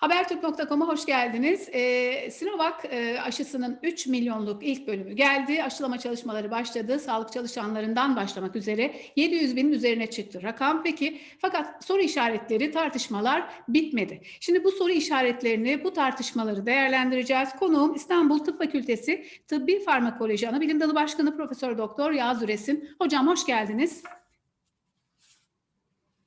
Habertürk.com'a hoş geldiniz. Ee, Sinovac e, aşısının 3 milyonluk ilk bölümü geldi. Aşılama çalışmaları başladı. Sağlık çalışanlarından başlamak üzere 700 binin üzerine çıktı rakam. Peki fakat soru işaretleri, tartışmalar bitmedi. Şimdi bu soru işaretlerini, bu tartışmaları değerlendireceğiz. Konuğum İstanbul Tıp Fakültesi Tıbbi Farmakoloji Anabilim Dalı Başkanı Profesör Doktor Yağız Üresin. Hocam hoş geldiniz.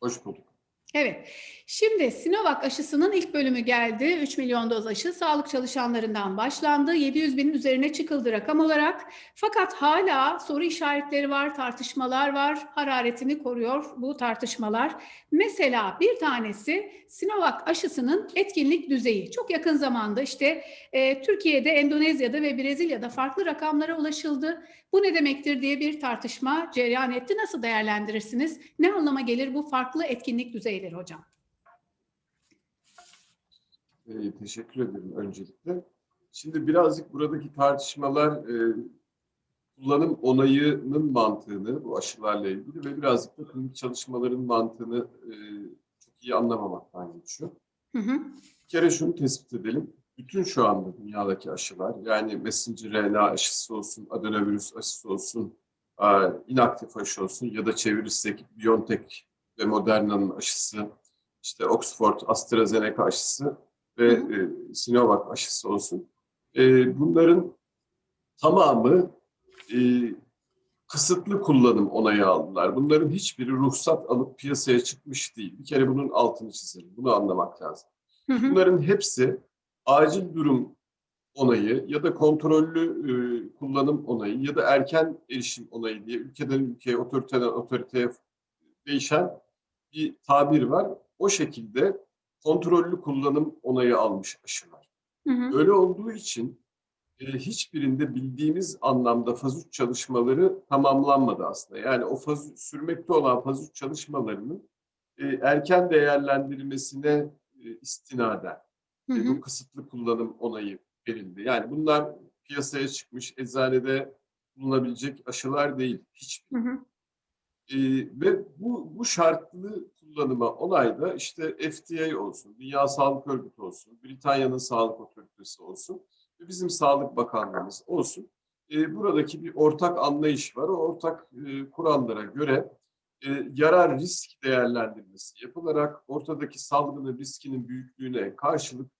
Hoş bulduk. Evet. Şimdi Sinovac aşısının ilk bölümü geldi. 3 milyon doz aşı sağlık çalışanlarından başlandı. 700 binin üzerine çıkıldı rakam olarak. Fakat hala soru işaretleri var, tartışmalar var. Hararetini koruyor bu tartışmalar. Mesela bir tanesi Sinovac aşısının etkinlik düzeyi. Çok yakın zamanda işte e, Türkiye'de, Endonezya'da ve Brezilya'da farklı rakamlara ulaşıldı. Bu ne demektir diye bir tartışma cereyan etti. Nasıl değerlendirirsiniz? Ne anlama gelir bu farklı etkinlik düzeyleri hocam? Ee, teşekkür ederim öncelikle. Şimdi birazcık buradaki tartışmalar e, kullanım onayının mantığını bu aşılarla ilgili ve birazcık da klinik çalışmaların mantığını e, çok iyi anlamamaktan geçiyor. Hı hı. Bir kere şunu tespit edelim. Bütün şu anda dünyadaki aşılar yani messenger RNA aşısı olsun, adenovirüs aşısı olsun, e, inaktif aşı olsun ya da çevirirsek BioNTech ve Moderna'nın aşısı, işte Oxford AstraZeneca aşısı ve e, Sinovac aşısı olsun. E, bunların tamamı e, kısıtlı kullanım onayı aldılar. Bunların hiçbiri ruhsat alıp piyasaya çıkmış değil. Bir kere bunun altını çizelim. Bunu anlamak lazım. Hı hı. Bunların hepsi acil durum onayı ya da kontrollü e, kullanım onayı ya da erken erişim onayı diye ülkeden ülkeye, otoriteden otoriteye değişen bir tabir var. O şekilde kontrollü kullanım onayı almış aşılar. Hı hı. Öyle olduğu için e, hiçbirinde bildiğimiz anlamda faz 3 çalışmaları tamamlanmadı aslında. Yani o faz, sürmekte olan faz 3 çalışmalarının e, erken değerlendirilmesine e, istinaden Hı e, hı. bu kısıtlı kullanım onayı verildi. Yani bunlar piyasaya çıkmış eczanede bulunabilecek aşılar değil. Hiç. Hı hı. E, ve bu, bu şartlı kullanıma onayda işte FDA olsun, Dünya Sağlık Örgütü olsun, Britanya'nın Sağlık Otoritesi olsun ve bizim Sağlık Bakanlığımız olsun. E, buradaki bir ortak anlayış var. O ortak e, kurallara göre e, yarar risk değerlendirmesi yapılarak ortadaki salgının riskinin büyüklüğüne karşılık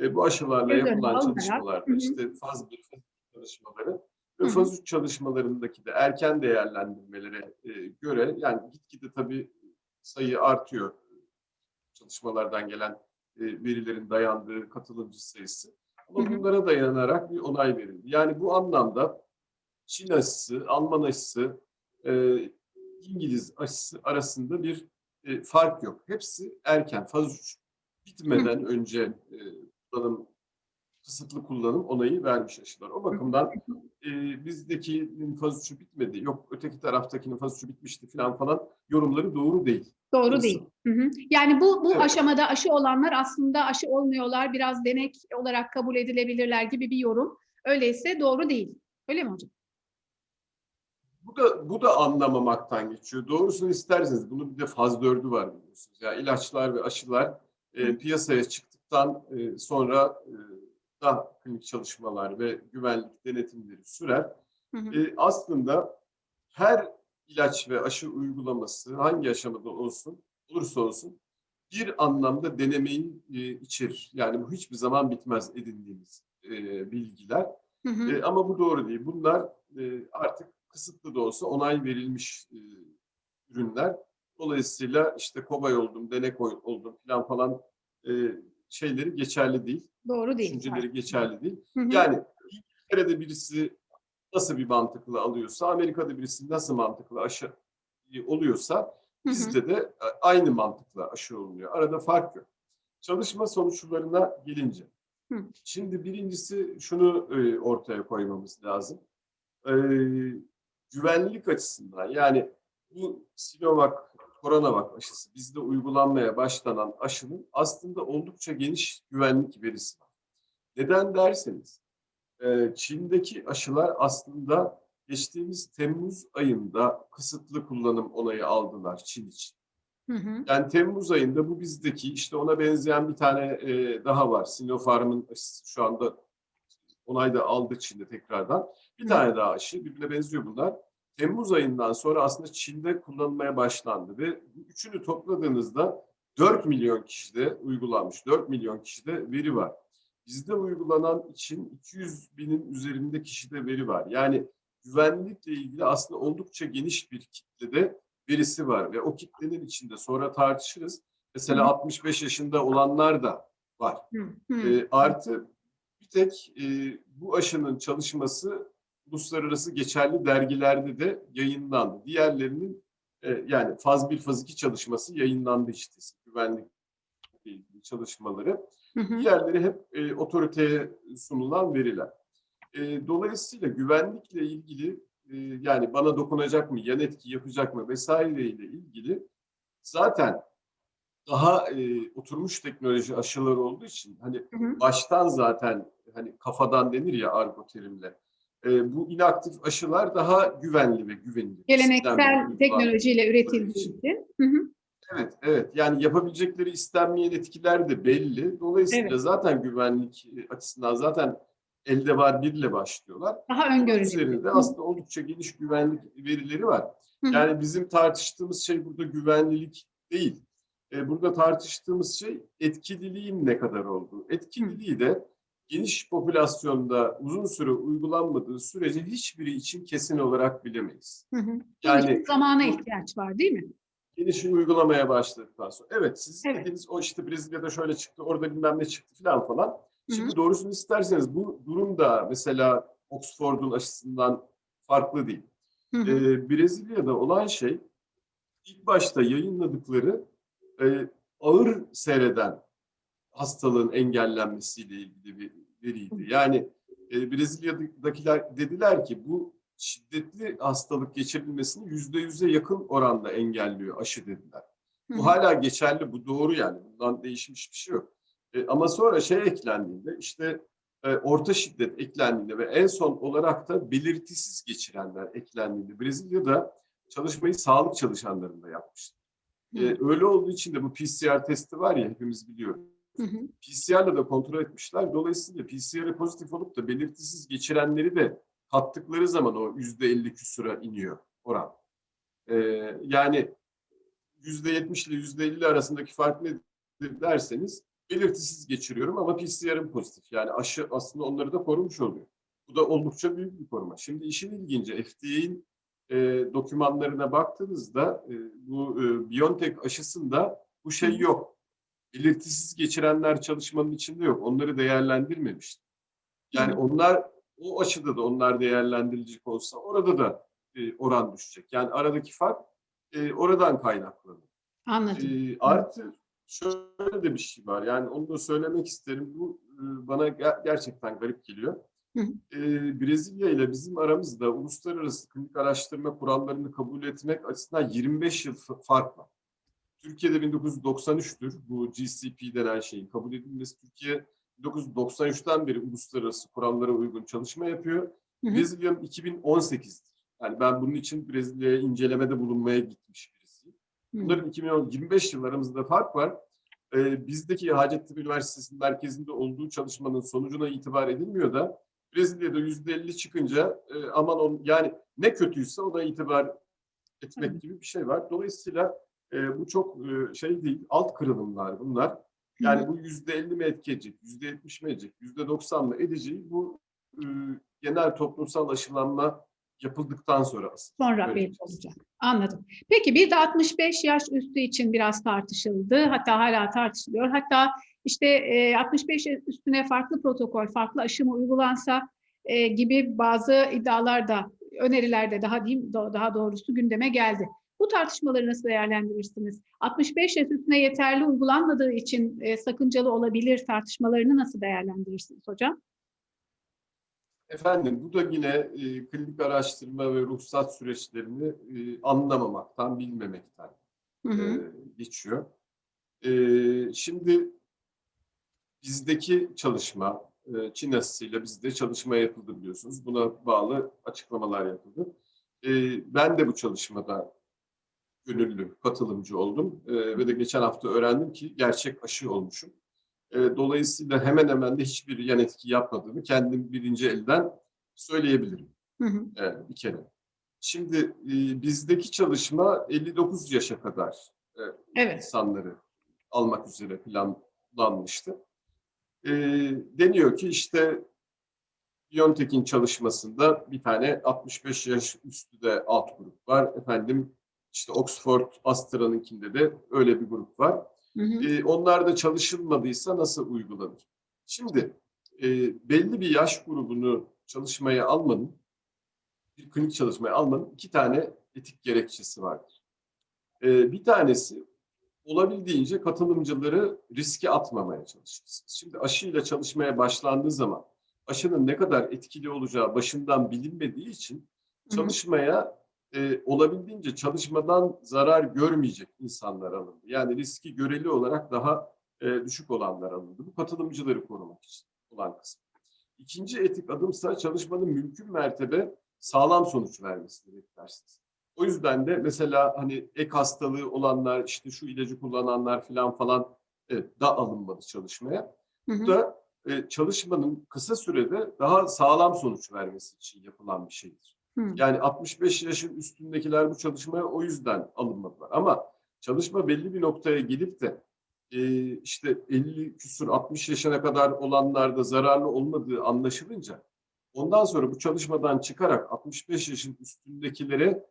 e, bu aşılarla önüne yapılan alınarak, çalışmalarda hı hı. işte faz 1, faz 2 çalışmaları ve faz 3 çalışmalarındaki de erken değerlendirmelere e, göre yani gitgide tabii sayı artıyor çalışmalardan gelen e, verilerin dayandığı katılımcı sayısı. Ama bunlara dayanarak bir onay verildi. Yani bu anlamda Çin aşısı, Alman aşısı, e, İngiliz aşısı arasında bir e, fark yok. Hepsi erken, faz 3 bitmeden önce e, kullanım, kısıtlı kullanım onayı vermiş aşılar. O bakımdan e, bizdekinin faz 3'ü bitmedi, yok öteki taraftakinin faz 3'ü bitmişti falan falan yorumları doğru değil. Doğru Nasıl? değil. Hı hı. Yani bu bu Evet. aşamada aşı olanlar aslında aşı olmuyorlar, biraz denek olarak kabul edilebilirler gibi bir yorum. Öyleyse doğru değil. Öyle mi hocam? Bu da bu da anlamamaktan geçiyor. Doğrusunu isterseniz bunun bir de faz 4'ü var biliyorsunuz. Ya ilaçlar ve aşılar e, piyasaya çıktıktan e, sonra e, da klinik çalışmalar ve güvenlik denetimleri sürer. Hı hı. E, aslında her ilaç ve aşı uygulaması hangi aşamada olsun olursa olsun bir anlamda denemeyi e, içerir. Yani bu hiçbir zaman bitmez edindiğimiz e, bilgiler. Hı hı. E, ama bu doğru değil. Bunlar e, artık kısıtlı da olsa onay verilmiş e, ürünler. Dolayısıyla işte kobay oldum, denek oldum falan falan e, şeyleri geçerli değil. Doğru değil. Düşünceleri geçerli değil. Hı hı. Yani İngiltere'de birisi nasıl bir mantıkla alıyorsa, Amerika'da birisi nasıl mantıkla aşı oluyorsa Hı hı. bizde de e, aynı mantıkla aşı olunuyor. Arada fark yok. Çalışma sonuçlarına gelince. Hı. Şimdi birincisi şunu e, ortaya koymamız lazım. E, güvenlik açısından yani bu Sinovac, Coronavac aşısı bizde uygulanmaya başlanan aşının aslında oldukça geniş güvenlik verisi var. Neden derseniz e, Çin'deki aşılar aslında geçtiğimiz Temmuz ayında kısıtlı kullanım onayı aldılar Çin için. Hı hı. Yani Temmuz ayında bu bizdeki işte ona benzeyen bir tane e, daha var. Sinopharm'ın aşısı şu anda onay da aldı Çin'de tekrardan. Bir Hı. tane daha aşı birbirine benziyor bunlar. Temmuz ayından sonra aslında Çin'de kullanılmaya başlandı ve bu üçünü topladığınızda 4 milyon kişide uygulanmış. 4 milyon kişide veri var. Bizde uygulanan için 200 binin üzerinde kişide veri var. Yani güvenlikle ilgili aslında oldukça geniş bir kitlede verisi var ve o kitlenin içinde sonra tartışırız. Mesela Hı. 65 yaşında olanlar da var. Hı hı. E, artı bir tek e, bu aşının çalışması uluslararası geçerli dergilerde de yayınlandı. Diğerlerinin e, yani faz 1, faz 2 çalışması yayınlandı işte güvenlikle ilgili çalışmaları. Hı hı. Diğerleri hep e, otoriteye sunulan veriler. E, dolayısıyla güvenlikle ilgili e, yani bana dokunacak mı, yan etki yapacak mı vesaireyle ilgili zaten daha e, oturmuş teknoloji aşıları olduğu için hani Hı hı. baştan zaten hani kafadan denir ya argo terimle. E, bu inaktif aşılar daha güvenli ve güvenilir. Geleneksel teknolojiyle üretildiği için. Hı hı. Evet, evet. Yani yapabilecekleri istenmeyen etkiler de belli. Dolayısıyla Evet. zaten güvenlik açısından zaten elde var birle başlıyorlar. Daha öngörücü. üzerinde Hı aslında oldukça geniş güvenlik verileri var. hı. Yani bizim tartıştığımız şey burada güvenlilik değil. E, burada tartıştığımız şey etkililiğin ne kadar olduğu. Etkililiği de geniş popülasyonda uzun süre uygulanmadığı sürece hiçbiri için kesin olarak bilemeyiz. Hı hı. Yani zamana ihtiyaç var değil mi? geniş uygulamaya başladıktan sonra. Evet siz Evet. dediğiniz o işte Brezilya'da şöyle çıktı, orada bilmem ne çıktı falan falan. hı. Şimdi doğrusunu isterseniz bu durum da mesela Oxford'un aşısından farklı değil. Hı hı. Ee, Brezilya'da olan şey ilk başta yayınladıkları e, ağır seyreden hastalığın engellenmesiyle ilgili bir veriydi. Yani e, Brezilya'dakiler dediler ki bu şiddetli hastalık geçirilmesini yüzde yüze yakın oranda engelliyor aşı dediler. Bu hı. hala geçerli, bu doğru yani. Bundan değişmiş bir şey yok. E, ama sonra şey eklendiğinde işte e, orta şiddet eklendiğinde ve en son olarak da belirtisiz geçirenler eklendiğinde Brezilya'da çalışmayı sağlık çalışanlarında yapmıştı. E, öyle olduğu için de bu PCR testi var ya hepimiz biliyoruz. Hı hı. PCR'la da kontrol etmişler. Dolayısıyla PCR'e pozitif olup da belirtisiz geçirenleri de kattıkları zaman o yüzde elli küsura iniyor oran. E, yani yüzde yetmiş ile yüzde elli arasındaki fark nedir derseniz belirtisiz geçiriyorum ama PCR'ım pozitif. Yani aşı aslında onları da korumuş oluyor. Bu da oldukça büyük bir koruma. Şimdi işin ilginci FDA'nin e, dokümanlarına baktığınızda e, bu e, BioNTech aşısında bu şey yok. Belirtisiz geçirenler çalışmanın içinde yok. Onları değerlendirmemişti. Yani onlar o aşıda da onlar değerlendirilecek olsa orada da e, oran düşecek. Yani aradaki fark e, oradan kaynaklanıyor. Anladım. E, artı şöyle de bir şey var. Yani onu da söylemek isterim. Bu e, bana ger- gerçekten garip geliyor. Hı. E, Brezilya ile bizim aramızda uluslararası klinik araştırma kurallarını kabul etmek açısından 25 yıl fa- fark var. Türkiye'de 1993'tür bu GCP denen şeyin kabul edilmesi. Türkiye 1993'ten beri uluslararası kurallara uygun çalışma yapıyor. Brezilya'nın 2018'dir. Yani ben bunun için Brezilya'ya incelemede bulunmaya gitmiş birisiyim. Bunların 2010, 25 yıl aramızda fark var. Ee, bizdeki Hacettepe Üniversitesi'nin merkezinde olduğu çalışmanın sonucuna itibar edilmiyor da Brezilya'da yüzde elli çıkınca e, aman on, yani ne kötüyse ona itibar etmek gibi bir şey var. Dolayısıyla e, bu çok e, şey değil, alt kırılımlar bunlar. Yani bu yüzde elli mi etki edecek, yüzde yetmiş mi edecek, yüzde doksan mı edeceği bu e, genel toplumsal aşılanma yapıldıktan sonra asıl. Sonra belli şey. olacak. Anladım. Peki bir de 65 yaş üstü için biraz tartışıldı. Hatta hala tartışılıyor. Hatta işte e, 65 yaş üstüne farklı protokol, farklı aşı mı uygulansa e, gibi bazı iddialar da, öneriler de daha diyeyim, daha doğrusu gündeme geldi. Bu tartışmaları nasıl değerlendirirsiniz? 65 yaş üstüne yeterli uygulanmadığı için e, sakıncalı olabilir tartışmalarını nasıl değerlendirirsiniz hocam? Efendim bu da yine e, klinik araştırma ve ruhsat süreçlerini e, anlamamaktan, bilmemekten Hı hı. e, geçiyor. E, şimdi bizdeki çalışma, e, Çin aşısıyla bizde çalışma yapıldı biliyorsunuz. Buna bağlı açıklamalar yapıldı. E, ben de bu çalışmada gönüllü katılımcı oldum. E, ve de geçen hafta öğrendim ki gerçek aşı olmuşum. E, dolayısıyla hemen hemen de hiçbir yan etki yapmadığımı kendim birinci elden söyleyebilirim. Hı hı. Evet, bir kere. Şimdi e, bizdeki çalışma 59 yaşa kadar e, Evet. insanları almak üzere planlanmıştı. E, deniyor ki işte BioNTech'in çalışmasında bir tane 65 yaş üstü de alt grup var. Efendim işte Oxford Astra'nınkinde de öyle bir grup var. Hı hı. E, onlar da çalışılmadıysa nasıl uygulanır? Şimdi e, belli bir yaş grubunu çalışmaya almanın, bir klinik çalışmaya almanın iki tane etik gerekçesi vardır. E, bir tanesi olabildiğince katılımcıları riske atmamaya çalışırsınız. Şimdi aşıyla çalışmaya başlandığı zaman aşının ne kadar etkili olacağı başından bilinmediği için çalışmaya e, olabildiğince çalışmadan zarar görmeyecek insanlar alındı. Yani riski göreli olarak daha e, düşük olanlar alındı. Bu katılımcıları korumak için olan kısım. İkinci etik adımsa çalışmanın mümkün mertebe sağlam sonuç vermesini beklersiniz. O yüzden de mesela hani ek hastalığı olanlar, işte şu ilacı kullananlar falan falan evet, da alınmadı çalışmaya. Hı hı. Bu da e, çalışmanın kısa sürede daha sağlam sonuç vermesi için yapılan bir şeydir. Yani 65 yaşın üstündekiler bu çalışmaya o yüzden alınmadılar. Ama çalışma belli bir noktaya gelip de e, işte 50 küsur 60 yaşına kadar olanlarda zararlı olmadığı anlaşılınca ondan sonra bu çalışmadan çıkarak 65 yaşın üstündekilere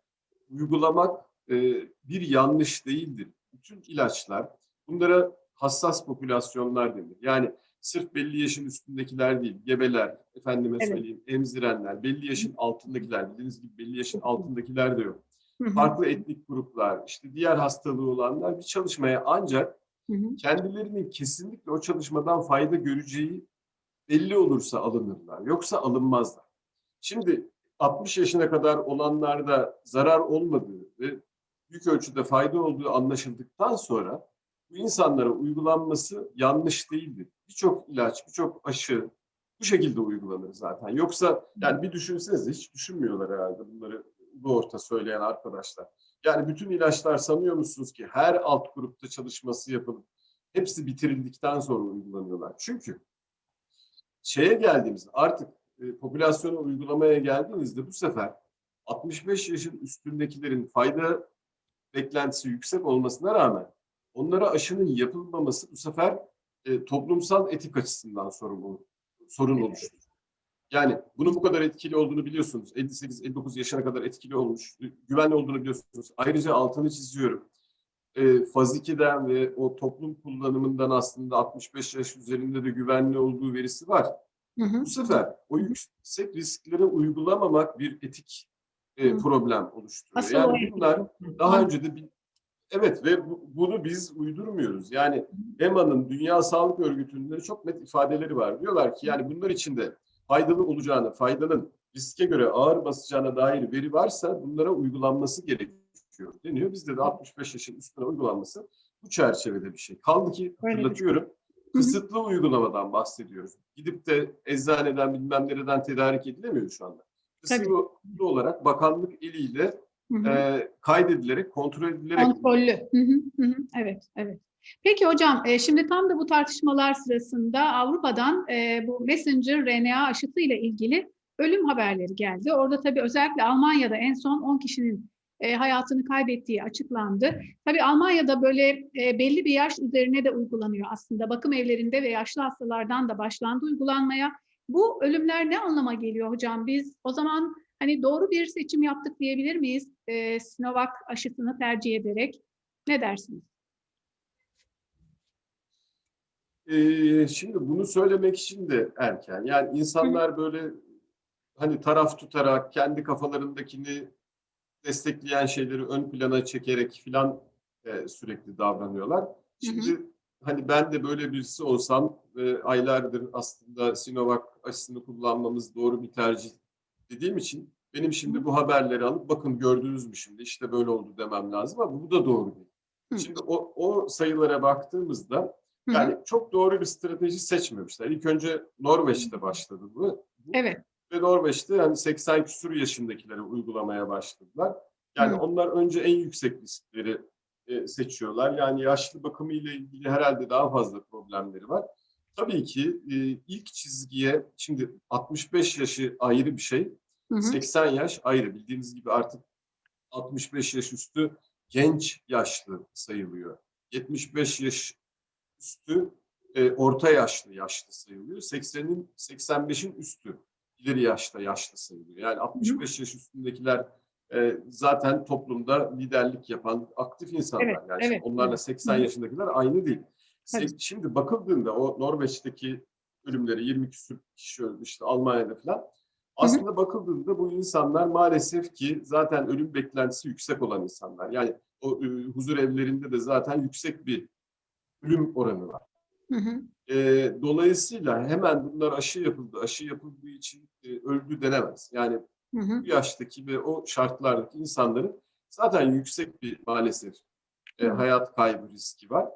uygulamak e, bir yanlış değildir. Bütün ilaçlar bunlara hassas popülasyonlar denir. Yani sırf belli yaşın üstündekiler değil, gebeler, efendime Evet. söyleyeyim emzirenler, belli yaşın altındakiler, bildiğiniz gibi belli yaşın altındakiler de yok. Hı hı. Farklı etnik gruplar, işte diğer hastalığı olanlar bir çalışmaya ancak Hı hı. kendilerinin kesinlikle o çalışmadan fayda göreceği belli olursa alınırlar. Yoksa alınmazlar. Şimdi 60 yaşına kadar olanlarda zarar olmadığı ve büyük ölçüde fayda olduğu anlaşıldıktan sonra bu insanlara uygulanması yanlış değildir. Birçok ilaç, birçok aşı bu şekilde uygulanır zaten. Yoksa yani bir düşünsenize hiç düşünmüyorlar herhalde bunları bu orta söyleyen arkadaşlar. Yani bütün ilaçlar sanıyor musunuz ki her alt grupta çalışması yapılıp hepsi bitirildikten sonra uygulanıyorlar. Çünkü şeye geldiğimizde artık e, popülasyonu uygulamaya geldiğinizde bu sefer 65 yaşın üstündekilerin fayda beklentisi yüksek olmasına rağmen onlara aşının yapılmaması bu sefer e, toplumsal etik açısından sorun, sorun oluşturur. Yani bunun bu kadar etkili olduğunu biliyorsunuz. 58-59 yaşına kadar etkili olmuş, güvenli olduğunu biliyorsunuz. Ayrıca altını çiziyorum. E, faz 2'den ve o toplum kullanımından aslında 65 yaş üzerinde de güvenli olduğu verisi var. Hı hı. Bu sefer o yüksek risklere uygulamamak bir etik e, problem oluşturuyor. Asıl yani bunlar daha önce de bir Evet ve bu- bunu biz uydurmuyoruz. Yani EMA'nın Dünya Sağlık Örgütü'nün çok net ifadeleri var. Diyorlar ki yani bunlar içinde faydalı olacağını, faydanın riske göre ağır basacağına dair veri varsa bunlara uygulanması gerekiyor deniyor. Bizde de 65 yaşın üstüne uygulanması bu çerçevede bir şey. Kaldı ki hatırlatıyorum kısıtlı uygulamadan bahsediyoruz. Gidip de eczaneden bilmem nereden tedarik edilemiyor şu anda. Kısıtlı olarak bakanlık eliyle Hı hı. e, kaydedilerek, kontrol edilerek Kontrollü. Hı hı. Evet, evet. Peki hocam, e, şimdi tam da bu tartışmalar sırasında Avrupa'dan e, bu messenger RNA aşısı ile ilgili ölüm haberleri geldi. Orada tabii özellikle Almanya'da en son 10 kişinin e, hayatını kaybettiği açıklandı. Tabii Almanya'da böyle e, belli bir yaş üzerine de uygulanıyor aslında. Bakım evlerinde ve yaşlı hastalardan da başlandı uygulanmaya. Bu ölümler ne anlama geliyor hocam? Biz o zaman hani doğru bir seçim yaptık diyebilir miyiz? E, Sinovac aşısını tercih ederek. Ne dersiniz? Ee, şimdi bunu söylemek için de erken. Yani insanlar böyle hani taraf tutarak kendi kafalarındakini destekleyen şeyleri ön plana çekerek filan e, sürekli davranıyorlar. Şimdi hani ben de böyle birisi olsam ve aylardır aslında Sinovac aşısını kullanmamız doğru bir tercih dediğim için benim şimdi bu haberleri alıp bakın gördünüz mü şimdi işte böyle oldu demem lazım ama bu da doğru değil. Hı. Şimdi o, o sayılara baktığımızda hı. yani çok doğru bir strateji seçmemişler. İlk önce Norveç'te başladı bu. Bu- Evet. Ve Norveç'te yani 80 küsur yaşındakilere uygulamaya başladılar. Yani Hı. onlar önce en yüksek riskleri e, seçiyorlar. Yani yaşlı bakımı ile ilgili herhalde daha fazla problemleri var. Tabii ki e, ilk çizgiye şimdi 65 yaşı ayrı bir şey. Hı hı. 80 yaş ayrı. Bildiğiniz gibi artık 65 yaş üstü genç yaşlı sayılıyor. 75 yaş üstü e, orta yaşlı yaşlı sayılıyor. 80'in 85'in üstü ileri yaşta yaşlı sayılıyor. Yani 65 yaş üstündekiler e, zaten toplumda liderlik yapan aktif insanlar. Evet, yani evet. onlarla 80 Hı. yaşındakiler aynı değil. Tabii. Şimdi bakıldığında o Norveç'teki ölümleri 20 küsur kişi öldü işte Almanya'da falan. Aslında bakıldığında bu insanlar maalesef ki zaten ölüm beklentisi yüksek olan insanlar. Yani o e, huzur evlerinde de zaten yüksek bir ölüm oranı var. Hı hı. E, dolayısıyla hemen bunlar aşı yapıldı, aşı yapıldığı için e, öldü denemez. Yani Hı hı. bu yaştaki ve o şartlardaki insanların zaten yüksek bir maalesef e, Hı. hayat kaybı riski var.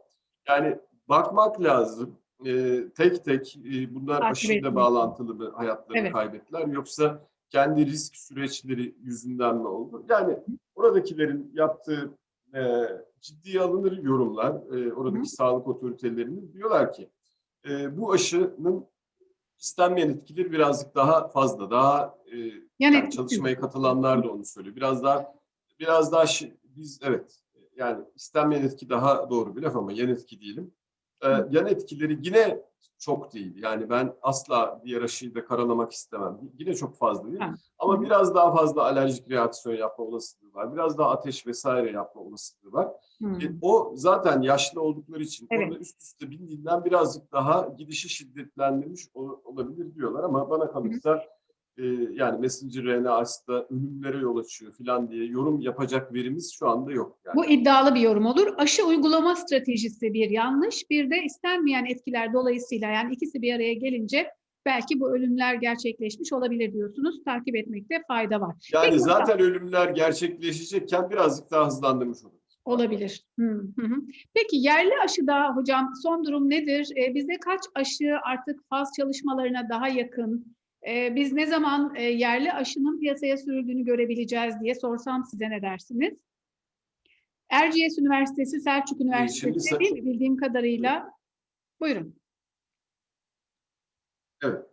Yani bakmak lazım. E, tek tek e, bunlar Takip aşıyla bağlantılı mı hayatlarını Evet. kaybettiler yoksa kendi risk süreçleri yüzünden mi oldu? Yani oradakilerin yaptığı e, ciddiye alınır yorumlar, e, oradaki Hı. sağlık otoritelerinin diyorlar ki e, bu aşının istenmeyen etkileri birazcık daha fazla, daha e, Yani, yani çalışmaya katılanlar da onu söylüyor. Biraz daha biraz daha biz evet yani istenmeyen etki daha doğru bir laf ama yan etki diyelim. Hı. yan etkileri yine çok değil. Yani ben asla diğer aşıyı da karalamak istemem. Yine çok fazla değil. Ha. Ama Hı. biraz daha fazla alerjik reaksiyon yapma olasılığı var. Biraz daha ateş vesaire yapma olasılığı var. Hı. E, o zaten yaşlı oldukları için Evet. orada üst üste bindiğinden birazcık daha gidişi şiddetlendirmiş ol- olabilir diyorlar ama bana kalırsa e, yani messenger RNA aslında ölümlere yol açıyor falan diye yorum yapacak verimiz şu anda yok. Yani. Bu iddialı bir yorum olur. Aşı uygulama stratejisi bir yanlış, bir de istenmeyen etkiler dolayısıyla yani ikisi bir araya gelince belki bu ölümler gerçekleşmiş olabilir diyorsunuz. Takip etmekte fayda var. yani Peki, zaten ölümler gerçekleşecekken birazcık daha hızlandırmış olur. Olabilir. Hı, hı hı. Peki yerli aşıda hocam son durum nedir? Ee, bizde kaç aşı artık faz çalışmalarına daha yakın? Ee, biz ne zaman e, yerli aşının piyasaya sürüldüğünü görebileceğiz diye sorsam size ne dersiniz? Erciyes Üniversitesi, Selçuk Üniversitesi değil mi bildiğim kadarıyla? Buyurun. Evet.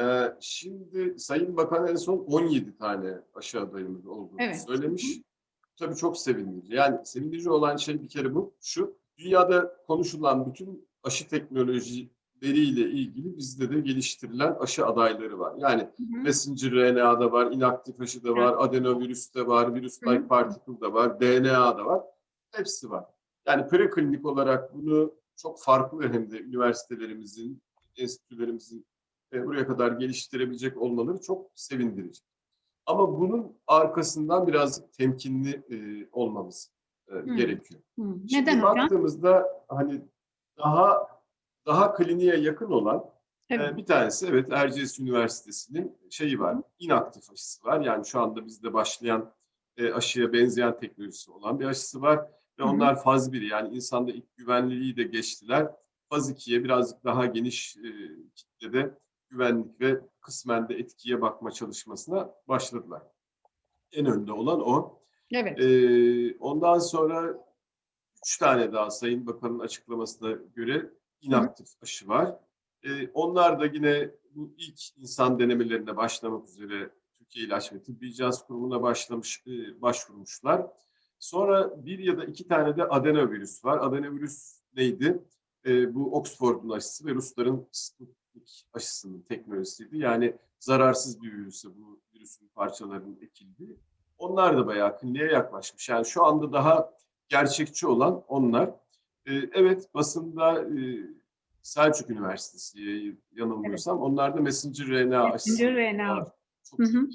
Ee, şimdi Sayın Bakan en son 17 tane aşı adayımız olduğunu Evet. söylemiş. Tabii çok sevindirici. Yani sevindirici olan şey bir kere bu. Şu, dünyada konuşulan bütün aşı teknolojileriyle ilgili bizde de geliştirilen aşı adayları var. Yani Hı hı. messenger RNA'da var, inaktif aşı da var, adenovirüste var, virüs Hı hı. like particle da var, DNA da var. Hepsi var. Yani preklinik olarak bunu çok farklı hem de üniversitelerimizin, enstitülerimizin e, buraya kadar geliştirebilecek olmaları çok sevindirici. Ama bunun arkasından birazcık temkinli e, olmamız e, gerekiyor. Hı. Şimdi Neden hocam? baktığımızda hani daha daha kliniğe yakın olan Evet. ee, Bir tanesi evet Erciyes Üniversitesi'nin şeyi var, inaktif aşısı var. Yani şu anda bizde başlayan e, aşıya benzeyen teknolojisi olan bir aşısı var. Ve onlar faz 1 yani insanda ilk güvenliliği de geçtiler. Faz 2'ye birazcık daha geniş e, kitlede güvenlik ve kısmen de etkiye bakma çalışmasına başladılar. En önde olan o. Evet. Ee, ondan sonra üç tane daha Sayın Bakan'ın açıklamasına göre inaktif aşı var. Ee, onlar da yine bu ilk insan denemelerine başlamak üzere Türkiye İlaç ve Tıbbi Cihaz Kurumu'na başlamış, e, başvurmuşlar. Sonra bir ya da iki tane de adenovirüs var. Adenovirüs neydi? Ee, bu Oxford'un aşısı ve Rusların Sputnik aşısının teknolojisiydi. Yani zararsız bir virüse bu virüsün parçalarının ekildiği. Onlar da bayağı kliniğe yaklaşmış. Yani şu anda daha gerçekçi olan onlar. Ee, evet basında e, Selçuk Üniversitesi yanılmıyorsam onlar da messenger RNA Messenger RNA. Çok Hı hı.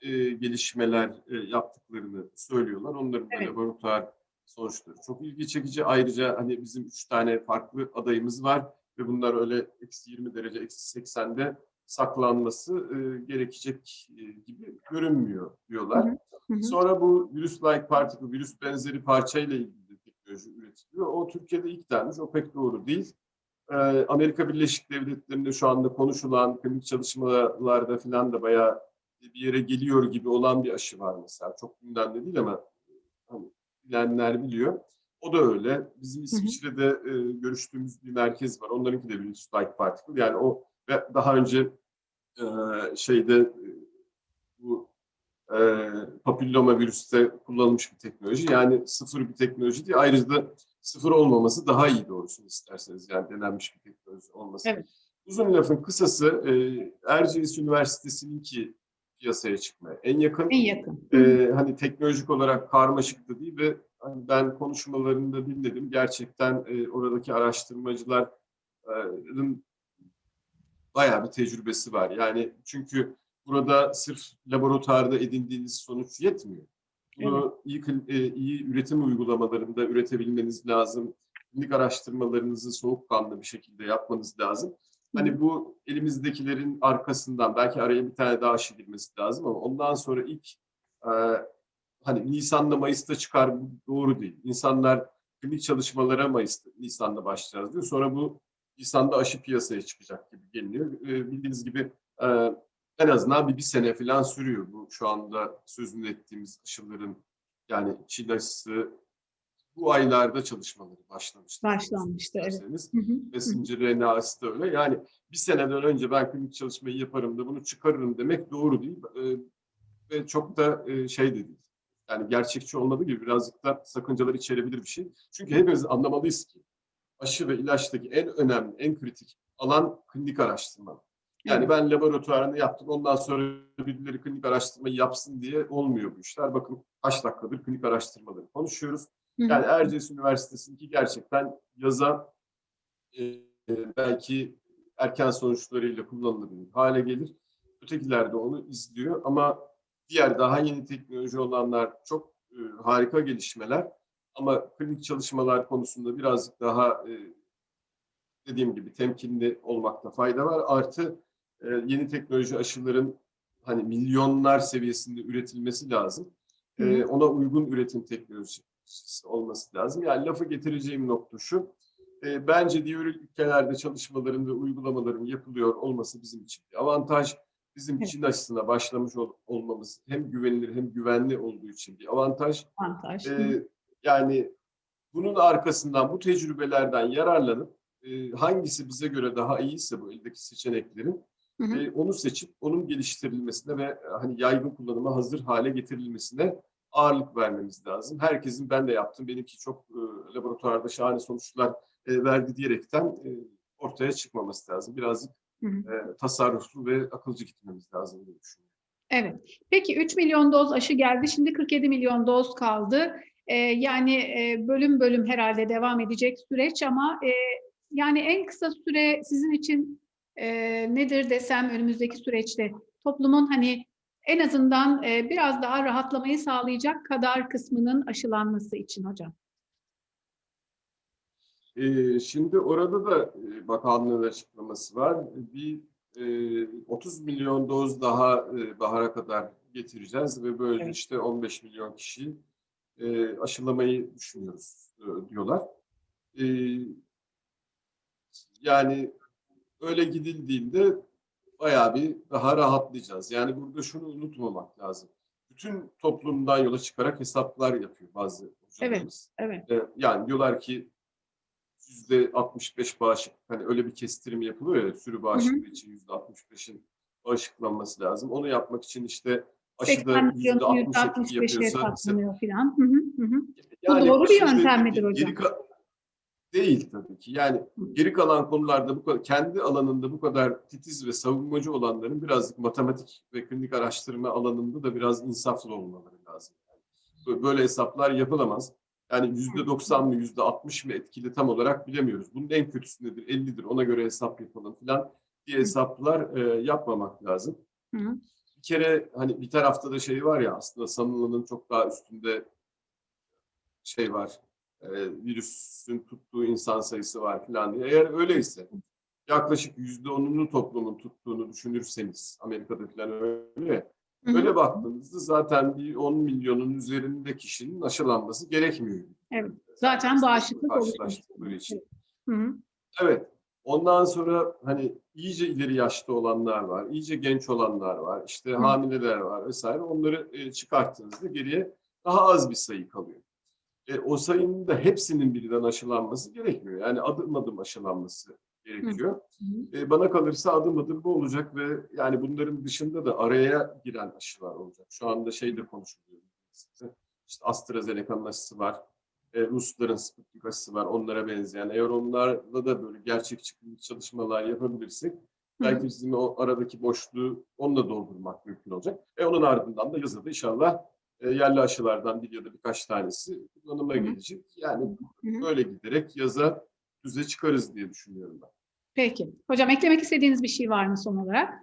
e, gelişmeler e, yaptıklarını söylüyorlar. Onların da Evet. laboratuvar sonuçları çok ilgi çekici. Ayrıca hani bizim üç tane farklı adayımız var ve bunlar öyle eksi 20 derece, eksi 80'de saklanması e, gerekecek e, gibi görünmüyor diyorlar. Hı hı. Sonra bu virüs-like particle, virüs benzeri parçayla ilgili teknoloji üretiliyor. O Türkiye'de ilk denmiş, o pek doğru değil. Ee, Amerika Birleşik Devletleri'nde şu anda konuşulan klinik çalışmalarda falan da bayağı bir yere geliyor gibi olan bir aşı var mesela. Çok gündemde değil ama bilenler biliyor. O da öyle. Bizim İsviçre'de e, görüştüğümüz bir merkez var. Onlarınki de bir spike particle. Yani o ve daha önce e, şeyde e, bu e, papilloma virüste kullanılmış bir teknoloji. Yani sıfır bir teknoloji değil. Ayrıca da sıfır olmaması daha iyi doğrusunu isterseniz. Yani denenmiş bir teknoloji olması. Evet. Uzun lafın kısası e, Erciyes Üniversitesi'ninki piyasaya çıkmaya en yakın. En yakın. Ee, hani teknolojik olarak karmaşık da değil ve hani ben konuşmalarını da dinledim. Gerçekten e, oradaki araştırmacıların bayağı bir tecrübesi var. Yani çünkü burada sırf laboratuvarda edindiğiniz sonuç yetmiyor. Bunu iyi, kl- e, iyi üretim uygulamalarında üretebilmeniz lazım. Klinik araştırmalarınızı soğukkanlı bir şekilde yapmanız lazım. Hani bu elimizdekilerin arkasından belki araya bir tane daha aşı girmesi lazım ama ondan sonra ilk e, hani Nisan'da Mayıs'ta çıkar bu doğru değil. İnsanlar klinik çalışmalara Mayıs'ta, Nisan'da başlayacağız diyor. Sonra bu Nisan'da aşı piyasaya çıkacak gibi geliniyor. E, bildiğiniz gibi e, en azından bir, bir sene falan sürüyor bu şu anda sözünü ettiğimiz aşıların yani Çin aşısı bu aylarda çalışmaları başlamıştı. Başlanmıştı, evet. Hı hı. Messenger RNA'sı da öyle. Yani bir seneden önce ben klinik çalışmayı yaparım da bunu çıkarırım demek doğru değil. Ee, ve çok da e, şey de değil. Yani gerçekçi olmadığı gibi birazcık da sakıncalar içerebilir bir şey. Çünkü hepimiz anlamalıyız ki aşı ve ilaçtaki en önemli, en kritik alan klinik araştırma. Yani ben laboratuvarını yaptım, ondan sonra birileri klinik araştırmayı yapsın diye olmuyor bu işler. Bakın kaç dakikadır klinik araştırmaları konuşuyoruz. Yani Erciyes Üniversitesi'ninki gerçekten yaza e, belki erken sonuçlarıyla kullanılabilir hale gelir. Ötekiler de onu izliyor ama diğer daha yeni teknoloji olanlar çok e, harika gelişmeler ama klinik çalışmalar konusunda birazcık daha e, dediğim gibi temkinli olmakta fayda var. Artı e, yeni teknoloji aşıların hani milyonlar seviyesinde üretilmesi lazım. Hı E, ona uygun üretim teknolojisi olması lazım. Yani lafı getireceğim nokta şu. E, bence diğer ülkelerde çalışmaların ve uygulamaların yapılıyor olması bizim için bir avantaj. Bizim Evet. Çin aşısına başlamış ol- olmamız hem güvenilir hem güvenli olduğu için bir avantaj. Avantaj. Ee, yani bunun arkasından bu tecrübelerden yararlanıp e, hangisi bize göre daha iyiyse bu eldeki seçeneklerin Hı hı. e, onu seçip onun geliştirilmesine ve e, hani yaygın kullanıma hazır hale getirilmesine ağırlık vermemiz lazım. Herkesin ben de yaptım benimki çok e, laboratuvarda şahane sonuçlar e, verdi diyerekten e, ortaya çıkmaması lazım. Birazcık Hı hı. e, tasarruflu ve akılcı gitmemiz lazım diye düşünüyorum. Evet. Peki 3 milyon doz aşı geldi. Şimdi 47 milyon doz kaldı. Ee, yani e, bölüm bölüm herhalde devam edecek süreç ama e, yani en kısa süre sizin için e, nedir desem önümüzdeki süreçte toplumun hani en azından e, biraz daha rahatlamayı sağlayacak kadar kısmının aşılanması için hocam. Ee, şimdi orada da e, bakanlığın açıklaması var. Bir e, 30 milyon doz daha e, bahara kadar getireceğiz ve böyle Evet. işte 15 milyon kişiyi e, aşılamayı düşünüyoruz e, diyorlar. E, yani öyle gidildiğinde bayağı bir daha rahatlayacağız. Yani burada şunu unutmamak lazım. Bütün toplumdan yola çıkarak hesaplar yapıyor bazı hocalarımız. Evet. E, yani diyorlar ki yüzde 65 bağışıklık hani öyle bir kestirim yapılıyor ya sürü bağışıklığı için yüzde 65'in bağışıklanması lazım. Onu yapmak için işte aşıda 80 yüzde milyonu 60 %65'e yapıyorsa filan. Hı hı, hı yani doğru bir yöntem midir hocam? geri değil tabii ki. Yani geri kalan konularda bu kadar, kendi alanında bu kadar titiz ve savunmacı olanların birazcık matematik ve klinik araştırma alanında da biraz insaflı olmaları lazım. Yani böyle hesaplar yapılamaz. Yani yüzde 90 mı yüzde 60 mı etkili tam olarak bilemiyoruz. Bunun en kötüsü nedir? 50'dir ona göre hesap yapalım falan diye hesaplar e, yapmamak lazım. Hı. Bir kere hani bir tarafta da şey var ya aslında sanılanın çok daha üstünde şey var. E, virüsün tuttuğu insan sayısı var falan diye. Eğer öyleyse yaklaşık yüzde onunu toplumun tuttuğunu düşünürseniz Amerika'da falan öyle. Hı hı. Öyle baktığınızda zaten bir 10 milyonun üzerinde kişinin aşılanması gerekmiyor. Evet. Zaten bağışıklık karşılaştıkları için. Hı hı. Evet. Ondan sonra hani iyice ileri yaşta olanlar var, iyice genç olanlar var, işte hamileler var vesaire. Onları e, çıkarttığınızda geriye daha az bir sayı kalıyor. E, o sayının da hepsinin birden aşılanması gerekmiyor. Yani adım adım aşılanması gerekiyor. E, bana kalırsa adım adım bu olacak ve yani bunların dışında da araya giren aşılar olacak. Şu anda şey de konuşuluyor. İşte AstraZeneca'nın aşısı var. E, Rusların Sputnik aşısı var. Onlara benzeyen. Eğer onlarla da böyle gerçekçi çalışmalar yapabilirsek belki bizim o aradaki boşluğu onunla doldurmak mümkün olacak. E onun ardından da yazıda inşallah e, yerli aşılardan bir ya da birkaç tanesi kullanıma gelecek. Yani böyle giderek yaza düze çıkarız diye düşünüyorum ben. Peki. Hocam eklemek istediğiniz bir şey var mı son olarak?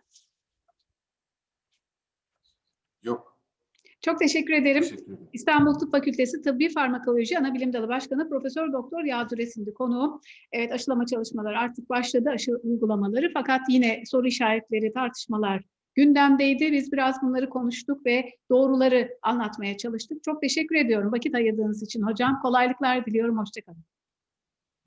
Yok. Çok teşekkür ederim. Teşekkür ederim. İstanbul Tıp Fakültesi Tıbbi Farmakoloji Anabilim Dalı Başkanı Profesör Doktor Yağdur Esin'di konuğum. Evet aşılama çalışmaları artık başladı aşı uygulamaları fakat yine soru işaretleri, tartışmalar gündemdeydi. Biz biraz bunları konuştuk ve doğruları anlatmaya çalıştık. Çok teşekkür ediyorum vakit ayırdığınız için hocam. Kolaylıklar diliyorum. Hoşçakalın.